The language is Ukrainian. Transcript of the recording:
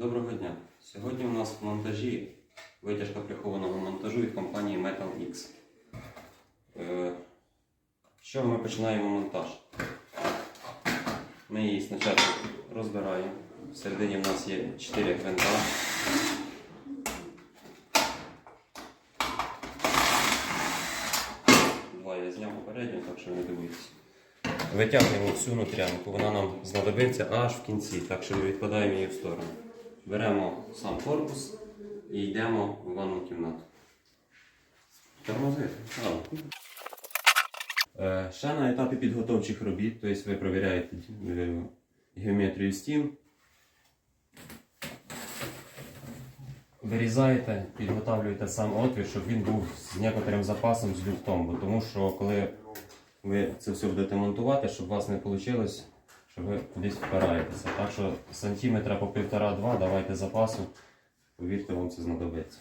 Доброго дня! Сьогодні у нас в монтажі витяжка прихованого монтажу від компанії Metal X. Е, Що ми починаємо монтаж? Ми її спочатку розбираємо. Всередині в нас є 4 гвинта. Два я зняв попередньо, так що не дивуйтесь. Витягуємо всю нутрянку, вона нам знадобиться аж в кінці, так що ми відкладаємо її в сторону. Беремо сам корпус і йдемо в ванну кімнату. Тормози. Е, Ще на етапі підготовчих робіт, тобто ви перевіряєте е, геометрію стін. Вирізаєте, підготовлюєте сам отвір, щоб він був з некоторим запасом з люфтом, тому що коли ви це все будете монтувати, щоб у вас не вийшло, що ви кудись впираєтеся. Так що сантиметра по півтора-два давайте запасу, повірте, вам це знадобиться.